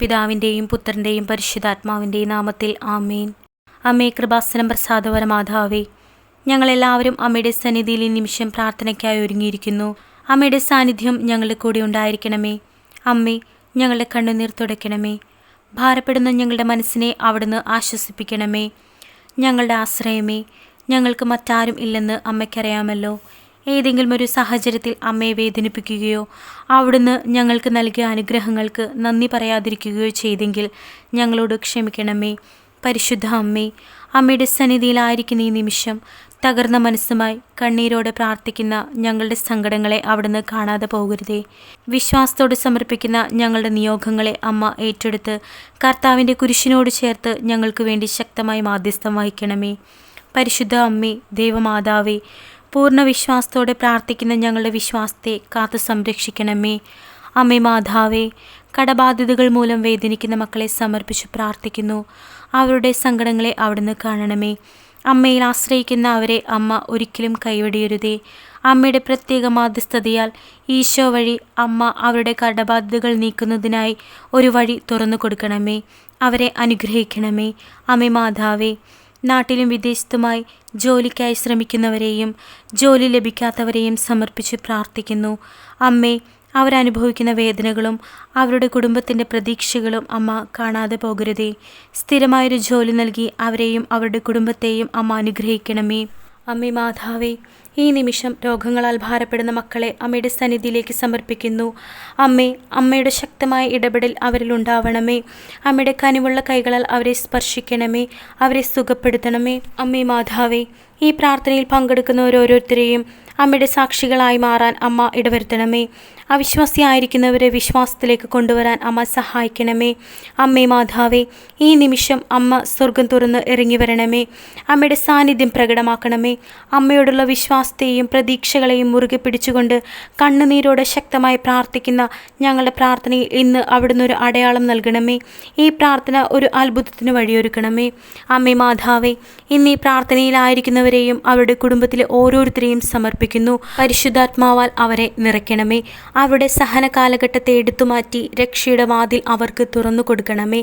പിതാവിന്റെയും പുത്രന്റെയും പരിശുദ്ധാത്മാവിന്റെയും നാമത്തിൽ ആമേൻ. അമ്മേ കൃപാസനം പ്രസാദവര മാതാവേ ഞങ്ങളെല്ലാവരും അമ്മയുടെ സന്നിധിയിൽ നിമിഷം പ്രാർത്ഥനയ്ക്കായി ഒരുങ്ങിയിരിക്കുന്നു. അമ്മയുടെ സാന്നിധ്യം ഞങ്ങളുടെ കൂടെ ഉണ്ടായിരിക്കണമേ. അമ്മേ ഞങ്ങളുടെ കണ്ണുനീർ തുടയ്ക്കണമേ. ഭാരപ്പെടുന്ന ഞങ്ങളുടെ മനസ്സിനെ അവിടുന്ന് ആശ്വസിപ്പിക്കണമേ. ഞങ്ങളുടെ ആശ്രയമേ ഞങ്ങൾക്ക് മറ്റാരും ഇല്ലെന്ന് അമ്മയ്ക്കറിയാമല്ലോ. ഏതെങ്കിലും ഒരു സാഹചര്യത്തിൽ അമ്മയെ വേദനിപ്പിക്കുകയോ അവിടുന്ന് ഞങ്ങൾക്ക് നൽകിയ അനുഗ്രഹങ്ങൾക്ക് നന്ദി പറയാതിരിക്കുകയോ ചെയ്തെങ്കിൽ ഞങ്ങളോട് ക്ഷമിക്കണമേ. പരിശുദ്ധ അമ്മേ അമ്മയുടെ സന്നിധിയിലായിരിക്കുന്ന ഈ നിമിഷം തകർന്ന മനസ്സുമായി കണ്ണീരോടെ പ്രാർത്ഥിക്കുന്ന ഞങ്ങളുടെ സങ്കടങ്ങളെ അവിടുന്ന് കാണാതെ പോകരുതേ. വിശ്വാസത്തോട് സമർപ്പിക്കുന്ന ഞങ്ങളുടെ നിയോഗങ്ങളെ അമ്മ ഏറ്റെടുത്ത് കർത്താവിന്റെ കുരിശിനോട് ചേർത്ത് ഞങ്ങൾക്ക് വേണ്ടി ശക്തമായി മാധ്യസ്ഥം വഹിക്കണമേ. പരിശുദ്ധ അമ്മേ ദൈവമാതാവേ പൂർണ വിശ്വാസത്തോടെ പ്രാർത്ഥിക്കുന്ന ഞങ്ങളുടെ വിശ്വാസത്തെ കാത്തു സംരക്ഷിക്കണമേ. അമ്മേ മാതാവേ കടബാധ്യതകൾ മൂലം വേദനിക്കുന്ന മക്കളെ സമർപ്പിച്ച് പ്രാർത്ഥിക്കുന്നു. അവരുടെ സങ്കടങ്ങളെ അവിടുന്ന് കാണണമേ. അമ്മയിൽ ആശ്രയിക്കുന്ന അവരെ അമ്മ ഒരിക്കലും കൈവടിയരുതേ അമ്മയുടെ പ്രത്യേക മാധ്യസ്ഥതയാൽ ഈശോ വഴി അമ്മ അവരുടെ കടബാധ്യതകൾ നീക്കുന്നതിനായി ഒരു വഴി തുറന്നു കൊടുക്കണമേ. അവരെ അനുഗ്രഹിക്കണമേ. അമ്മേ മാതാവേ നാട്ടിലും വിദേശത്തുമായി ജോലിക്കായി ശ്രമിക്കുന്നവരെയും ജോലി ലഭിക്കാത്തവരെയും സമർപ്പിച്ച് പ്രാർത്ഥിക്കുന്നു. അമ്മേ അവരനുഭവിക്കുന്ന വേദനകളും അവരുടെ കുടുംബത്തിന്റെ പ്രതീക്ഷകളും അമ്മ കാണാതെ പോകരുതേ. സ്ഥിരമായൊരു ജോലി നൽകി അവരെയും അവരുടെ കുടുംബത്തെയും അമ്മ അനുഗ്രഹിക്കണമേ. അമ്മേ മാതാവേ ഈ നിമിഷം രോഗങ്ങളാൽ ഭാരപ്പെടുന്ന മക്കളെ അമ്മയുടെ സന്നിധിയിലേക്ക് സമർപ്പിക്കുന്നു. അമ്മേ അമ്മയുടെ ശക്തമായ ഇടപെടൽ അവരിൽ ഉണ്ടാവണമേ. അമ്മയുടെ കനിവുള്ള കൈകളാൽ അവരെ സ്പർശിക്കണമേ. അവരെ സുഖപ്പെടുത്തണമേ. അമ്മേ മാതാവേ ഈ പ്രാർത്ഥനയിൽ പങ്കെടുക്കുന്ന ഓരോരുത്തരെയും അമ്മയുടെ സാക്ഷികളായി മാറാൻ അമ്മ ഇടവരുത്തണമേ. അവിശ്വാസിയായിരിക്കുന്നവരെ വിശ്വാസത്തിലേക്ക് കൊണ്ടുവരാൻ അമ്മ സഹായിക്കണമേ. അമ്മേ മാതാവേ ഈ നിമിഷം അമ്മ സ്വർഗം തുറന്ന് ഇറങ്ങി വരണമേ. അമ്മയുടെ സാന്നിധ്യം പ്രകടമാക്കണമേ. അമ്മയോടുള്ള വിശ്വാസത്തെയും പ്രതീക്ഷകളെയും മുറുകെ പിടിച്ചുകൊണ്ട് കണ്ണുനീരോടെ ശക്തമായി പ്രാർത്ഥിക്കുന്ന ഞങ്ങളുടെ പ്രാർത്ഥനയിൽ ഇന്ന് അവിടുന്ന് ഒരു അടയാളം നൽകണമേ. ഈ പ്രാർത്ഥന ഒരു അത്ഭുതത്തിന് വഴിയൊരുക്കണമേ. അമ്മേ മാതാവേ ഇന്ന് ഈ പ്രാർത്ഥനയിലായിരിക്കുന്നവരെയും അവരുടെ കുടുംബത്തിലെ ഓരോരുത്തരെയും സമർപ്പിക്കുന്നു. പരിശുദ്ധാത്മാവാൽ അവരെ നിറയ്ക്കണമേ. അവരുടെ സഹന കാലഘട്ടത്തെ എടുത്തുമാറ്റി രക്ഷയുടെ വാതിൽ അവർക്ക് തുറന്നു കൊടുക്കണമേ.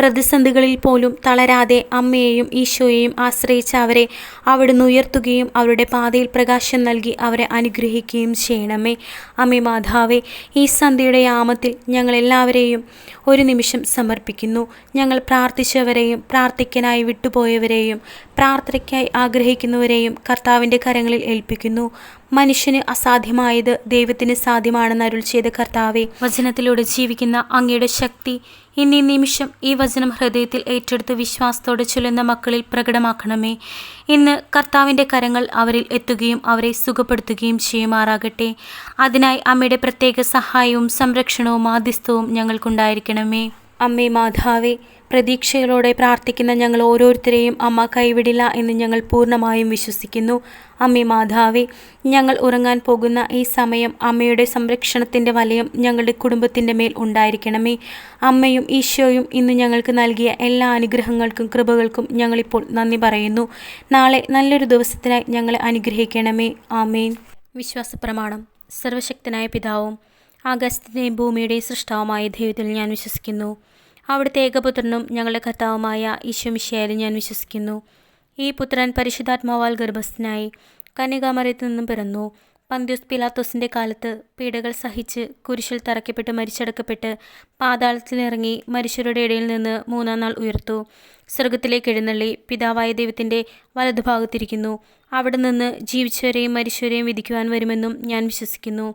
പ്രതിസന്ധികളിൽ പോലും തളരാതെ അമ്മയെയും ഈശോയെയും ആശ്രയിച്ച അവരെ അവിടുന്ന് ഉയർത്തുകയും അവരുടെ പാതയിൽ പ്രകാശം നൽകി അവരെ അനുഗ്രഹിക്കുകയും ചെയ്യണമേ. അമ്മേ മാതാവേ ഈ സന്ധ്യയുടെ യാമത്തിൽ ഞങ്ങളെല്ലാവരെയും ഒരു നിമിഷം സമർപ്പിക്കുന്നു. ഞങ്ങൾ പ്രാർത്ഥിച്ചവരെയും പ്രാർത്ഥിക്കാനായി വിട്ടുപോയവരെയും പ്രാർത്ഥനയ്ക്കായി ആഗ്രഹിക്കുന്നവരെയും കർത്താവിന്റെ കരങ്ങളിൽ ഏൽപ്പിക്കുന്നു. മനുഷ്യന് അസാധ്യമായത് ദൈവത്തിന് സാധ്യമാണെന്ന് അരുൾ ചെയ്ത കർത്താവെ വചനത്തിലൂടെ ജീവിക്കുന്ന അങ്ങയുടെ ശക്തി ഇന്നീ നിമിഷം ഈ വചനം ഹൃദയത്തിൽ ഏറ്റെടുത്ത് വിശ്വാസത്തോടെ ചൊല്ലുന്ന മക്കളിൽ പ്രകടമാക്കണമേ. ഇന്ന് കർത്താവിന്റെ കരങ്ങൾ അവരിൽ എത്തുകയും അവരെ സുഖപ്പെടുത്തുകയും ചെയ്യുമാറാകട്ടെ. അതിനായി അമ്മയുടെ പ്രത്യേക സഹായവും സംരക്ഷണവും മാധ്യസ്ഥവും ഞങ്ങൾക്കുണ്ടായിരിക്കണമേ. അമ്മേ മാതാവേ പ്രതീക്ഷകളോടെ പ്രാർത്ഥിക്കുന്ന ഞങ്ങൾ ഓരോരുത്തരെയും അമ്മ കൈവിടില്ല എന്ന് ഞങ്ങൾ പൂർണമായും വിശ്വസിക്കുന്നു. അമ്മി മാതാവേ ഞങ്ങൾ ഉറങ്ങാൻ പോകുന്ന ഈ സമയം അമ്മയുടെ സംരക്ഷണത്തിന്റെ വലയം ഞങ്ങളുടെ കുടുംബത്തിന്റെ മേൽ ഉണ്ടായിരിക്കണമേ. അമ്മയും ഈശോയും ഇന്ന് ഞങ്ങൾക്ക് നൽകിയ എല്ലാ അനുഗ്രഹങ്ങൾക്കും കൃപകൾക്കും ഞങ്ങളിപ്പോൾ നന്ദി പറയുന്നു. നാളെ നല്ലൊരു ദിവസത്തിനായി ഞങ്ങളെ അനുഗ്രഹിക്കണമേ. ആമേൻ. വിശ്വാസ പ്രമാണം സർവശക്തനായ പിതാവും ആകാശത്തിന്റെയും ഭൂമിയുടെയും സൃഷ്ടാവുമായ ദൈവത്തിൽ ഞാൻ വിശ്വസിക്കുന്നു. അവിടുത്തെ ഏകപുത്രനും ഞങ്ങളുടെ കർത്താവുമായ ഈശോമിശയാലും ഞാൻ വിശ്വസിക്കുന്നു. ഈ പുത്രൻ പരിശുദ്ധാത്മാവാൽ ഗർഭസ്ഥനായി കന്യകാമരത്തിൽ നിന്നും പിറന്നു. പന്ത്യോസ് പിലാത്തോസിന്റെ കാലത്ത് പീഡകൾ സഹിച്ച് കുരിശിൽ തറയ്ക്കപ്പെട്ട് മരിച്ചടക്കപ്പെട്ട് പാതാളത്തിലിറങ്ങി മരിച്ചവരുടെ ഇടയിൽ നിന്ന് മൂന്നാം നാൾ ഉയർത്തു. സ്വർഗത്തിലേക്ക് എഴുന്നള്ളി പിതാവായ ദൈവത്തിന്റെ വലതുഭാഗത്തിരിക്കുന്നു. അവിടെ നിന്ന് ജീവിച്ചവരെയും മരിച്ചവരെയും വിധിക്കുവാൻ വരുമെന്നും ഞാൻ വിശ്വസിക്കുന്നു.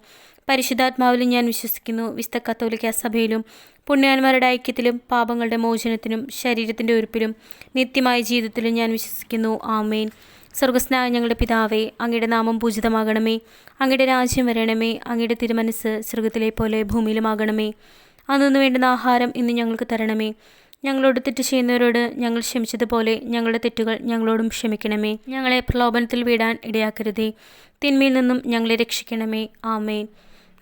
പരിശുദ്ധാത്മാവിലും ഞാൻ വിശ്വസിക്കുന്നു. വിശുദ്ധ കത്തോലിക്ക സഭയിലും പുണ്യാന്മാരുടെ ഐക്യത്തിലും പാപങ്ങളുടെ മോചനത്തിനും ശരീരത്തിന്റെ ഉരുപ്പിലും നിത്യമായ ജീവിതത്തിലും ഞാൻ വിശ്വസിക്കുന്നു. ആമേൻ. സ്വർഗസ്നായ ഞങ്ങളുടെ പിതാവേ അങ്ങയുടെ നാമം പൂജിതമാകണമേ. അങ്ങയുടെ രാജ്യം വരണമേ. അങ്ങയുടെ തിരുമനസ് സ്വർഗത്തിലെ പോലെ ഭൂമിയിലുമാകണമേ. അന്നു വേണ്ടുന്ന ആഹാരം ഇന്ന് ഞങ്ങൾക്ക് തരണമേ. ഞങ്ങളോട് തെറ്റ് ചെയ്യുന്നവരോട് ഞങ്ങൾ ക്ഷമിച്ചതുപോലെ ഞങ്ങളുടെ തെറ്റുകൾ ഞങ്ങളോടും ക്ഷമിക്കണമേ. ഞങ്ങളെ പ്രലോഭനത്തിൽ വീടാൻ ഇടയാക്കരുതേ. തിന്മയിൽ നിന്നും ഞങ്ങളെ രക്ഷിക്കണമേ. ആമേൻ.